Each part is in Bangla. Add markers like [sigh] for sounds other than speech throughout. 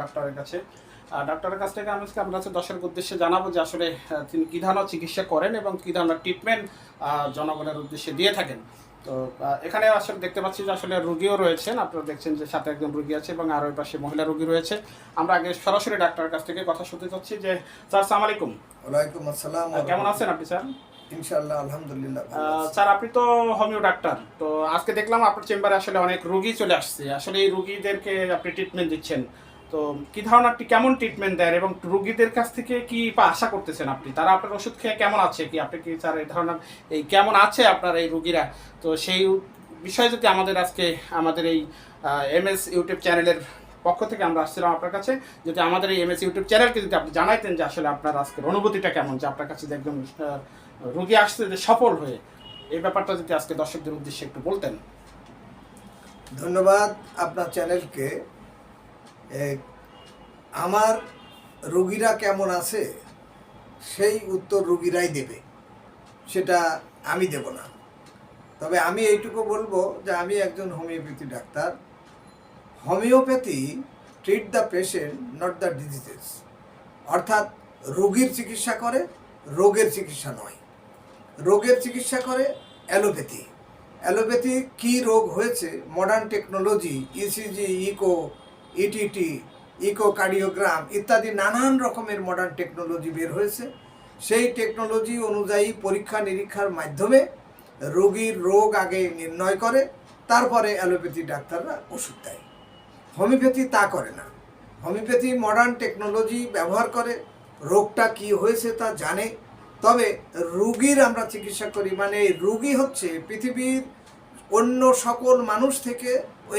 ডাক্তারের কাছে। ডাক্তারের কাছ থেকে আমি আজকে আপনার কাছে দর্শকের উদ্দেশ্যে জানাব যে আসলে তিনি কী ধরনের চিকিৎসা করেন এবং কী ধরনের ট্রিটমেন্ট জনগণের উদ্দেশ্যে দিয়ে থাকেন। তো এখানে আসলে দেখতে পাচ্ছি যে আসলে রুগীও রয়েছেন। আপনারা দেখছেন যে সাথে একজন রুগী আছে এবং আর ওই পাশে মহিলা রুগী রয়েছে। আমরা আগে সরাসরি ডাক্তারের কাছ থেকে কথা শুনতে চাচ্ছি যে স্যার সালাম আলাইকুম। ওয়ালাইকুম আসসালাম। কেমন আছেন আপনি স্যার? ইনশাআল্লাহ আলহামদুলিল্লাহ। স্যার আপনি তো হোমিও ডাক্তার তো আজকে দেখলাম আপনার চেম্বারে আসলে অনেক রুগী চলে আসছে। আসলে এই রুগীদেরকে আপনি ট্রিটমেন্ট দিচ্ছেন। তো কি ধরনের আপনি কেমন ট্রিটমেন্ট দেন এবং রুগীদের কাছ থেকে কি আশা করতেছেন আপনি? তারা আপনার ওষুধ খেয়ে কেমন আছে কি? আপনি কি স্যার এই ধরনের এই কেমন আছে আপনার এই রুগীরা? তো সেই বিষয়ে যদি আমাদের আজকে আমাদের এই এম এস ইউটিউব চ্যানেলের পক্ষ থেকে আমরা আসছিলাম আপনার কাছে যদি আমাদের এই এম এস ইউটিউব চ্যানেলকে যদি আপনি জানাইতেন যে আসলে আপনার আজকের অনুভূতিটা কেমন, যে আপনার কাছে যে একদম রুগী আসছে যে সফল হয়ে, এই ব্যাপারটা যদি আজকে দর্শকদের উদ্দেশ্যে একটু বলতেন। ধন্যবাদ আপনার চ্যানেলকে আমার রুগীরা কেমন আছে, সেই উত্তর রুগীরাই দেবে, সেটা আমি দেব না। তবে আমি এইটুকু বলব যে আমি একজন homeopathy doctor. Homeopathy treat the patient not the diseases অর্থাৎ রোগীর চিকিৎসা করে, রোগের চিকিৎসা নয়। রোগের চিকিৎসা করে অ্যালোপ্যাথি। অ্যালোপ্যাথি কি রোগ হয়েছে? Modern technology ECG echo ETT echo cardiogram ইত্যাদি নানান রকমের মডার্ন টেকনোলজি বের হয়েছে। সেই টেকনোলজি অনুযায়ী পরীক্ষা নিরীক্ষার মাধ্যমে রোগীর রোগ আগে নির্ণয় করে, তারপরে অ্যালোপ্যাথি ডাক্তাররা ওষুধ দেয়। হোমিওপ্যাথি তা করে না। হোমিওপ্যাথি মডার্ন টেকনোলজি ব্যবহার করে, রোগটা কি হয়েছে তা জানে। তবে রুগীর আমরা চিকিৎসা করি মানে রুগী হচ্ছে পৃথিবীর অন্য সকল মানুষ থেকে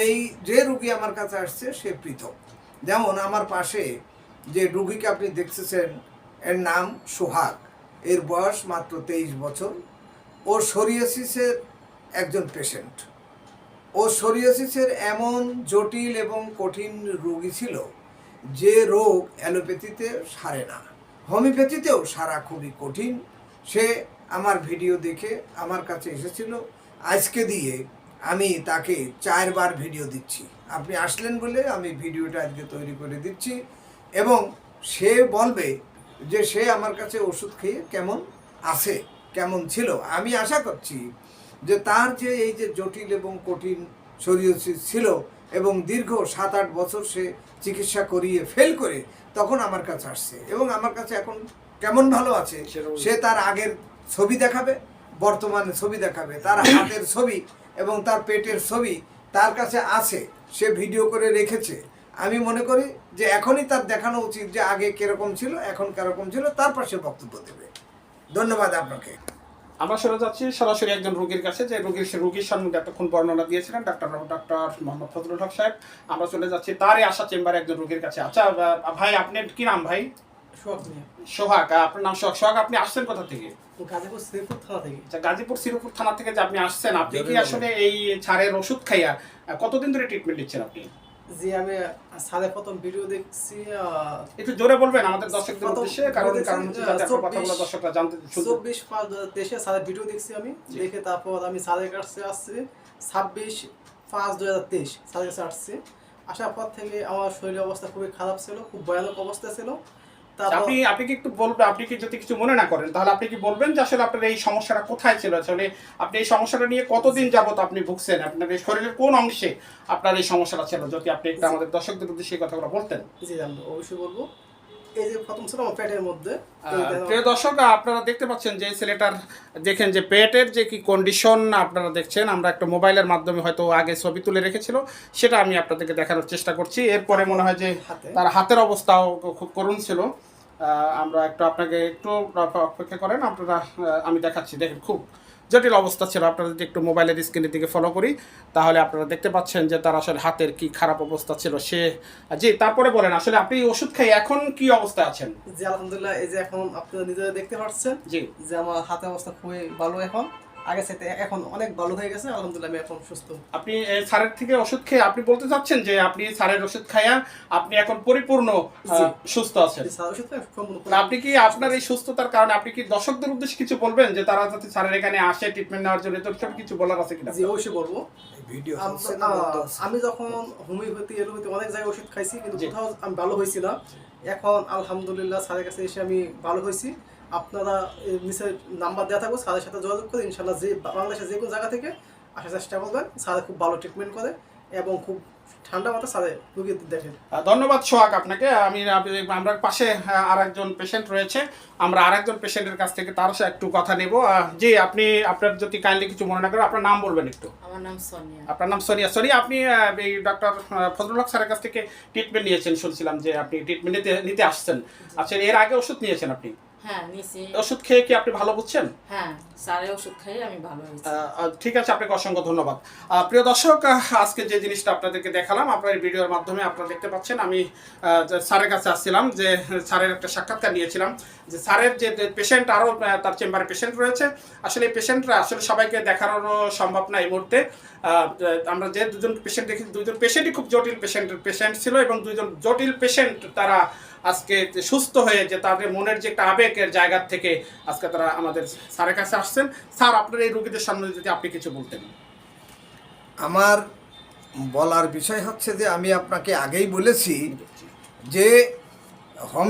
এই যে রুগী আমার কাছে আসছে, সে পৃথক। যেমন আমার পাশে যে রুগীকে আপনি দেখতেছেন, এর নাম সোহাগ। এর বয়স মাত্র তেইশ বছর। ও সোরিয়াসিসের একজন পেশেন্ট ও সোরিয়াসিসের এমন জটিল এবং কঠিন রোগী ছিল যে রোগ অ্যালোপ্যাথিতে সারে না। হোমিওপ্যাথিতেও সারা খুবই কঠিন। সে আমার ভিডিও দেখে আমার কাছে এসেছিল, আজকে দিয়ে আমি তাকে চারবার ভিডিও দিচ্ছি। আপনি আসলেন বলে আমি ভিডিওটা আজকে তৈরি করে দিচ্ছি। এবং সে বলবে যে সে আমার কাছে ওষুধ খেয়ে কেমন আছে, কেমন ছিল। আমি আশা করছি যে তার যে এই যে জটিল এবং কঠিন শরীরসিস ছিল এবং দীর্ঘ সাত আট বছর সে চিকিৎসা করিয়ে ফেল করে তখন আমার কাছে আসছে এবং আমার কাছে এখন কেমন ভালো আছে সে তার আগের ছবি দেখাবে বর্তমানে ছবি দেখাবে তার [coughs] হাতের ছবি এবং তার পেটের ছবি তার কাছে আছে সে ভিডিও করে রেখেছে। আমি মনে করি যে এখনই তার দেখানো উচিত যে আগে কীরকম ছিল এখন কীরকম ছিল তারপর সে বক্তব্য দেবে। ধন্যবাদ আপনাকে। আমরা সরে যাচ্ছি সরাসরি একজন রোগীর কাছে যে রোগীর সে রোগীর সম্বন্ধে এতক্ষণ বর্ণনা দিয়েছিলেন ডাক্তার ডাক্তার মোহাম্মদ ফজলুল হক সাহেব। আমরা চলে যাচ্ছি তারই আশা চেম্বারে একজন রোগীর কাছে। আচ্ছা ভাই আপনার কি নাম ভাই? সোহাগ আপনার নাম সোহাগ। সোহাগ আপনি আসছেন কোথা থেকে? গাজীপুর শ্রীপুর থানা থেকে। আচ্ছা গাজীপুর শ্রীপুর থানা থেকে যে আপনি আসছেন আপনি কি আসলে এই ছাড়ের ওষুধ খাইয়া কতদিন ধরে ট্রিটমেন্ট নিচ্ছেন আপনি? যে আমি সাড়ে প্রথম ভিডিও দেখছি একটু জোরে বলবেন আমাদের দর্শকদের উদ্দেশ্যে কারণ কারণ হচ্ছে যাতে কথাগুলো দর্শকরা জানতে চব্বিশ পাঁচ ভিডিও দেখছি আমি। দেখে তারপর আমি কাছে আসছি। ছাব্বিশ পাঁচ দু হাজার তেইশ সাড়ে কাছে আসছি। আসার পর থেকে আমার শরীরের অবস্থা খুবই খারাপ ছিল খুব ভয়ানক অবস্থা ছিল। আপনি আপনি কি একটু বলবেন? আপনি কি যদি কিছু মনে না করেন তাহলে আপনি কি বলবেন যে আসলে আপনার এই সমস্যাটা কোথায় ছিল? আসলে আপনি এই সমস্যাটা নিয়ে কতদিন যাবত আপনি ভুগছেন? আপনার এই শরীরের কোন অংশে আপনার এই সমস্যাটা ছিল? যদি আপনি একটু আমাদের দর্শকদের উদ্দেশ্যে এই কথাগুলো বলতেন। জি আমি অবশ্যই বলব। এই যে প্রথম ছিল পেটের মধ্যে। প্রিয় দর্শক আপনারা দেখতে পাচ্ছেন যে ছেলেটার দেখেন যে পেটের যে কি কন্ডিশন আপনারা দেখছেন আমরা একটা মোবাইলের মাধ্যমে হয়তো আগে ছবি তুলে রেখেছিল সেটা আমি আপনাদেরকে দেখানোর চেষ্টা করছি। এরপরে মনে হয় যে তার হাতের অবস্থাও খুব করুণ ছিল। আমরা একটু আপনাকে একটু অপেক্ষা করেন আপনারা আমি দেখাচ্ছি। দেখেন খুব জটিল অবস্থা ছিল। আপনারা যদি একটু মোবাইলের স্ক্রিনের দিকে ফলো করি তাহলে আপনারা দেখতে পাচ্ছেন যে তার আসলে হাতের কি খারাপ অবস্থা ছিল। সে জি তারপরে বলেন আসলে আপনি ওষুধ খাই এখন কি অবস্থায় আছেন? জি আলহামদুলিল্লাহ এই যে এখন আপনারা নিজেরা দেখতে পাচ্ছেন জি। যে আমার হাতের অবস্থা খুবই ভালো এখন। আগে সাথে এখন অনেক ভালো হয়ে গেছে আলহামদুলিল্লাহ আমি এখন সুস্থ। আপনি স্যারের থেকে ওষুধ খেয়ে আপনি বলতে চাচ্ছেন যে আপনি স্যারের ওষুধ খাইয়া আপনি এখন পরিপূর্ণ সুস্থ আছেন? তাহলে আপনি কি আপনার এই সুস্থতার কারণে আপনি কি দর্শকদের উদ্দেশ্যে কিছু বলবেন যে তারা যাতে স্যারের এখানে আসে ট্রিটমেন্ট নেওয়ার জন্য? তো সব কিছু বলার আছে কিনা? জি অবশ্যই বলব? আমি যখন হোমিওপ্যাথি এলোপ্যাথি অনেক জায়গায় ওষুধ খাইছি কিন্তু কোথাও আমি ভালো হয়েছি না। এখন আলহামদুলিল্লাহ স্যারের কাছে এসে আমি ভালো হয়েছি আপনারা এই নিচের নাম্বার দেওয়া থাকব স্যারের সাথে যোগাযোগ করে ইনশাল্লাহ যে বাংলাদেশের যে কোনো জায়গা থেকে আসার চেষ্টা করবেন। স্যার খুব ভালো ট্রিটমেন্ট করে এবং খুব ঠান্ডা মাথা স্যারে রুগী দেখেন। ধন্যবাদ সোহাগ আপনাকে। আমি আপনি- আমরা পাশে আর একজন পেশেন্ট রয়েছে। আমরা আর একজন পেশেন্টের কাছ থেকে তার সাথে একটু কথা নেব। জি আপনি আপনার যদি কাইন্ডলি কিছু মনে না করেন আপনার নাম বলবেন একটু। আমার নাম সোনিয়া। আপনার নাম সোনিয়া। সোনিয়া আপনি এই ডক্টর ফজলুল হক স্যারের কাছ থেকে ট্রিটমেন্ট নিয়েছেন শুনছিলাম যে আপনি ট্রিটমেন্ট নিতে নিতে আসছেন। আচ্ছা এর আগে ওষুধ নিয়েছেন আপনি? হ্যাঁ নিছি। ওষুধ খেয়ে কি আপনি ভালো বুঝছেন? হ্যাঁ স্যারে ওষুধ খাইয়ে আমি ভালো হয়েছি আহ, আহ, ঠিক আছে আপনাকে অসংখ্য ধন্যবাদ। প্রিয় দর্শক আজকে যে জিনিসটা আপনাদেরকে দেখালাম আপনার ভিডিওর মাধ্যমে আপনারা দেখতে পাচ্ছেন আমি স্যারের কাছে আসছিলাম যে স্যারের একটা সাক্ষাৎকার নিয়েছিলাম যে স্যারের যে পেশেন্ট আরও তার চেম্বারে পেশেন্ট রয়েছে। আসলে এই পেশেন্টরা আসলে সবাইকে দেখানোরও সম্ভব না এই মুহূর্তে। আহ, আমরা যে দুজন পেশেন্ট দেখি দুজন পেশেন্টই খুব জটিল পেশেন্ট পেশেন্ট ছিল এবং দুজন জটিল পেশেন্ট তারা আজকে সুস্থ হয়ে যে তাদের মনের যে একটা আবেগের জায়গার থেকে আজকে তারা আমাদের স্যারের কাছে আসছেন। স্যার, আপনার এই রোগীদের সামনে যদি আপনি কিছু বলতেন। আমার বলার বিষয় হচ্ছে যে আমি আপনাকে আগেই বলেছি যে হোমিও